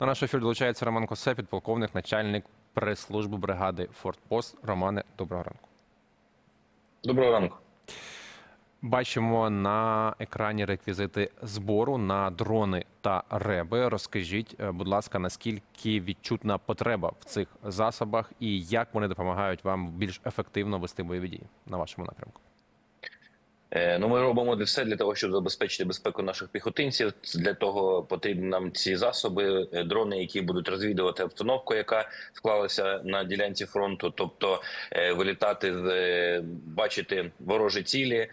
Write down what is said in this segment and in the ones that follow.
На наш ефір долучається Роман Косе, підполковник, начальник прес-служби бригади Фортпост. Романе, доброго ранку. Доброго ранку. Бачимо на екрані реквізити збору на дрони та реби. Розкажіть, е, будь ласка, наскільки відчутна потреба в цих засобах і як вони допомагають вам більш ефективно вести бойові дії на вашому напрямку? Е, Ну, ми робимо все для того, щоб забезпечити безпеку наших піхотинців. Для того потрібні нам ці засоби, е, дрони, які будуть розвідувати обстановку, яка склалася на ділянці фронту, тобто е, вилітати, бачити ворожі цілі,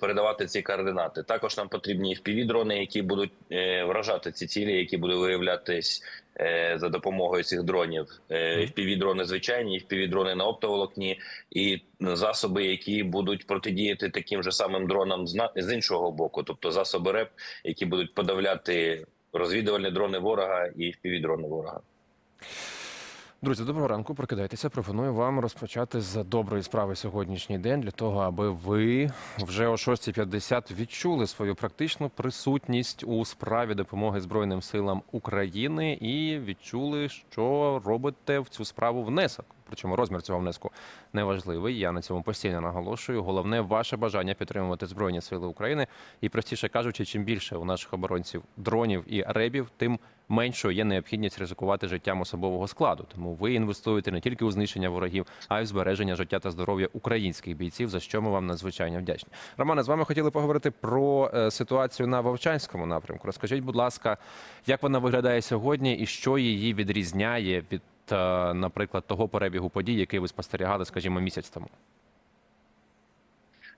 передавати ці координати. Також нам потрібні fpv дрони, які будуть е, вражати ці цілі, які будуть виявлятись е, за допомогою цих дронів. Е, fpv дрони звичайні, fpv дрони на оптоволокні і засоби, які будуть протидіяти таким же самим дронам з іншого боку, тобто засоби РЕП, які будуть подавляти розвідувальні дрони ворога і fpv дрони ворога. Друзі, доброго ранку. Прокидайтеся. Пропоную вам розпочати з доброї справи сьогоднішній день для того, аби ви вже о 6.50 відчули свою практичну присутність у справі допомоги Збройним силам України і відчули, що робите в цю справу внесок. Причому розмір цього внеску неважливий. Я на цьому постійно наголошую. Головне ваше бажання підтримувати Збройні Сили України. І простіше кажучи, чим більше у наших оборонців дронів і ребів, тим меншою є необхідність ризикувати життям особового складу. Тому ви інвестуєте не тільки у знищення ворогів, а й у збереження життя та здоров'я українських бійців, за що ми вам надзвичайно вдячні. Романе, з вами хотіли поговорити про е, ситуацію на Вовчанському напрямку. Розкажіть, будь ласка, як вона виглядає сьогодні і що її відрізняє від, наприклад, того перебігу подій, який ви спостерігали, скажімо, місяць тому?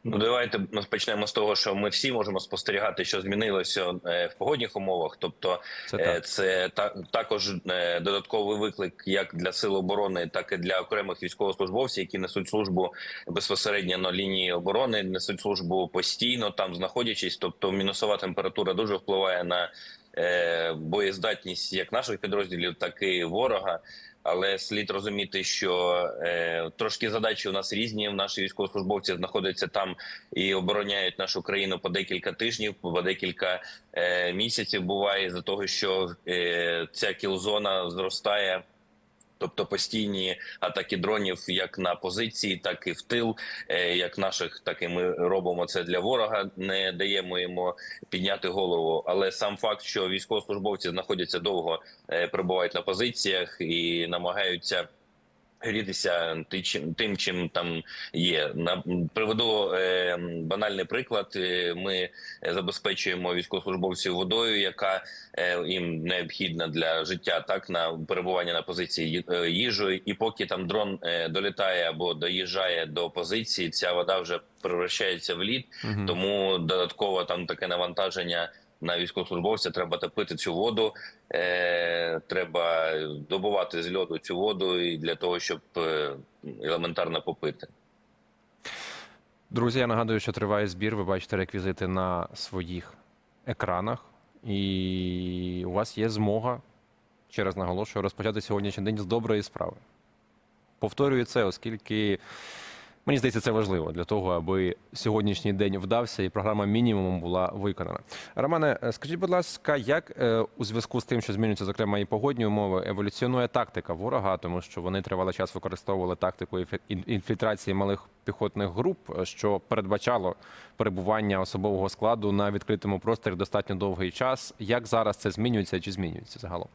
Ну, давайте ми почнемо з того, що ми всі можемо спостерігати, що змінилося е, в погодних умовах. Тобто, Це е, так. це та також е, додатковий виклик як для сил оборони, так і для окремих військовослужбовців, які несуть службу безпосередньо на лінії оборони, несуть службу постійно там знаходячись. Тобто, мінусова температура дуже впливає на е, боєздатність як наших підрозділів, так і ворога. Але слід розуміти, що е, трошки задачі у нас різні. Наші військовослужбовці знаходяться там і обороняють нашу країну по декілька тижнів, по декілька е, місяців. Буває за того, що е, ця кілзона зростає. Тобто постійні атаки дронів як на позиції, так і в тил, е, як наших, так і ми робимо це для ворога. Не даємо йому підняти голову. Але сам факт, що військовослужбовці знаходяться довго, прибувають перебувають на позиціях і намагаються. Грітися тим, чим там є. На приведу е, банальний приклад. Е, Ми забезпечуємо військовослужбовців водою, яка е, їм необхідна для життя, так на перебування на позиції е, їжею. І поки там дрон е, долітає або доїжджає до позиції, ця вода вже превращається в лід. Мгм. Тому додатково там таке навантаження на військовослужбовця. Треба топити цю воду, е, треба добувати з льоду цю воду і для того, щоб е, елементарно попити. Друзі, я нагадую, що триває збір. Ви бачите реквізити на своїх екранах, і у вас є змога, ще раз наголошую, розпочати сьогоднішній день з доброї справи. Повторюю це, оскільки мені здається, це важливо для того, аби сьогоднішній день вдався і програма мінімумом була виконана. Романе, е, скажіть, будь ласка, як е, у зв'язку з тим, що змінюються, зокрема, і погодні умови, еволюціонує тактика ворога, тому що вони тривалий час використовували тактику інфільтрації малих піхотних груп, що передбачало перебування особового складу на відкритому просторі достатньо довгий час. Як зараз це змінюється чи змінюється загалом?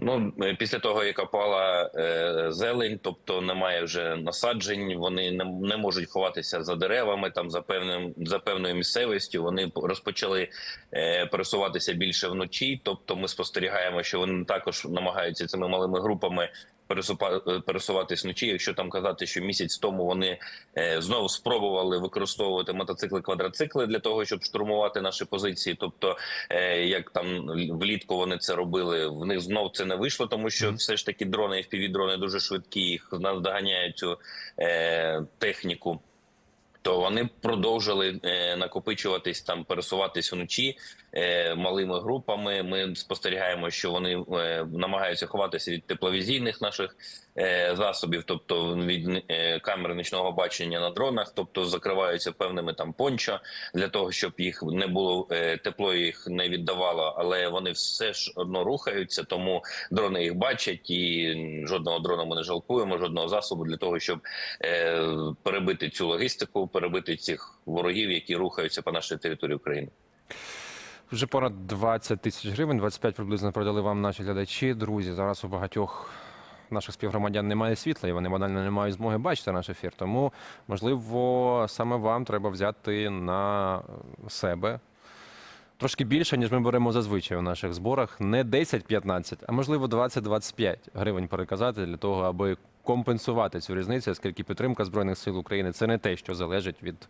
Ну е, після того, як опала е, зелень, тобто немає вже насаджень, вони не, не можуть ховатися за деревами, там за певним за певною місцевістю. Вони розпочали е, пересуватися більше вночі. Тобто, ми спостерігаємо, що вони також намагаються цими малими групами пересуватись вночі. Якщо там казати, що місяць тому вони е, знову спробували використовувати мотоцикли, квадроцикли для того, щоб штурмувати наші позиції. Тобто, е, як там влітку вони це робили, в них знов це не вийшло, тому що все ж таки дрони і дрони дуже швидкі, їх наздоганяють цю е, техніку. То вони продовжили е, накопичуватись там, пересуватись вночі е, малими групами. Ми спостерігаємо, що вони е, намагаються ховатися від тепловізійних наших засобів, тобто від камер нічного бачення на дронах, тобто закриваються певними там пончо для того, щоб їх не було тепло їх не віддавало, але вони все ж одно рухаються, тому дрони їх бачать, і жодного дрона ми не жалкуємо, жодного засобу для того, щоб перебити цю логістику, перебити цих ворогів, які рухаються по нашій території України. Вже понад 20 тисяч гривень, 25 приблизно продали вам наші глядачі. Друзі, зараз у багатьох наших співгромадян немає світла, і вони банально не мають змоги бачити наш ефір. Тому, можливо, саме вам треба взяти на себе трошки більше, ніж ми беремо зазвичай у наших зборах. Не 10-15, а можливо 20-25 гривень переказати для того, аби компенсувати цю різницю, оскільки підтримка Збройних сил України це не те, що залежить від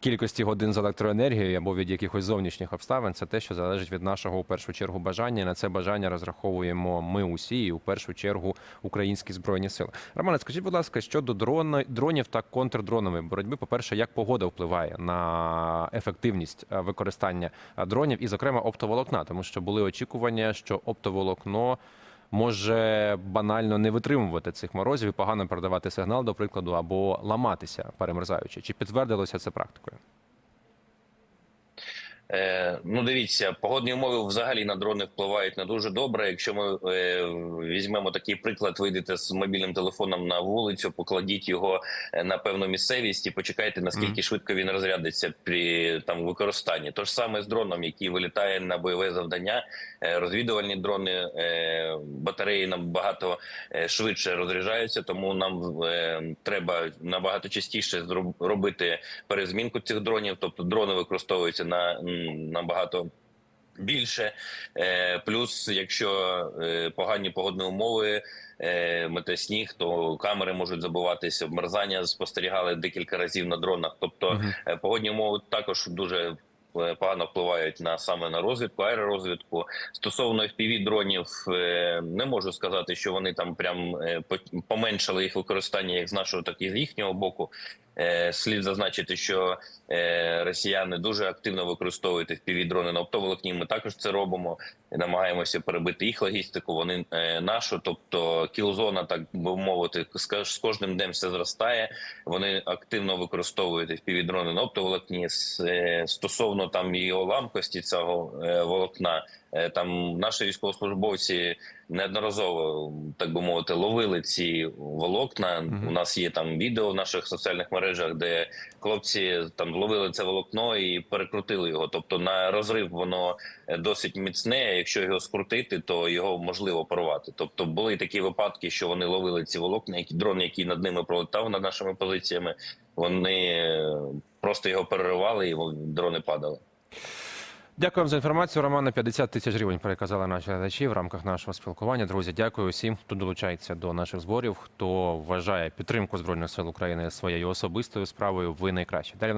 кількості годин з електроенергією або від якихось зовнішніх обставин. Це те, що залежить від нашого у першу чергу бажання. І на це бажання розраховуємо ми усі, і у першу чергу українські збройні сили. Романе, скажіть, будь ласка, щодо дрона- дронів та контрдронової боротьби, по-перше, як погода впливає на ефективність е, використання е, дронів і, зокрема, оптоволокна, тому що були очікування, що оптоволокно. Може банально не витримувати цих морозів і погано передавати сигнал, до прикладу, або ламатися перемерзаючи. Чи підтвердилося це практикою? Е, ну, дивіться, погодні умови взагалі на дрони впливають не дуже добре. Якщо ми е, візьмемо такий приклад, вийдете з мобільним телефоном на вулицю, покладіть його е, на певну місцевість і почекайте, наскільки Мгм. швидко він розрядиться при там використанні. То ж саме з дроном, який вилітає на бойове завдання, е, розвідувальні дрони, е, батареї набагато е, швидше розряджаються, тому нам е, треба набагато частіше робити перезмінку цих дронів. Тобто дрони використовуються на набагато. Більше Е, плюс, якщо е, погані погодні умови, е, мете сніг, то камери можуть забуватися. Обмерзання спостерігали декілька разів на дронах. Тобто. Е, Погодні умови також дуже погано впливають на саме на розвідку, аеророзвідку. Стосовно fpv дронів, не можу сказати, що вони там прям по- поменшили їх використання як з нашого, так і з їхнього боку. Е, Слід зазначити, що е, росіяни дуже активно використовують fpv дрони на оптоволокні. Ми також це робимо. Намагаємося перебити їх логістику. Вони е, нашу, тобто кілзона, так би мовити, з кожним днем все зростає. Вони активно використовують fpv дрони на оптоволокні стосовно там його ламкості цього волокна. Е, Там наші військовослужбовці неодноразово, так би мовити, ловили ці волокна. Мгм. У нас є там відео в наших соціальних мережах, де хлопці там зловили це волокно і перекрутили його. Тобто на розрив воно е, досить міцне. Якщо його скрутити, то його можливо порвати. Тобто були такі випадки, що вони ловили ці волокна, які дрон, який над ними пролетав над нашими позиціями. Вони е, просто його переривали, і дрони падали. Дякуємо за інформацію. Романа 50 тисяч гривень переказали наші глядачі в рамках нашого спілкування. Друзі, дякую всім, хто долучається до наших зборів, хто вважає підтримку збройних сил України своєю особистою справою. Ви найкращі.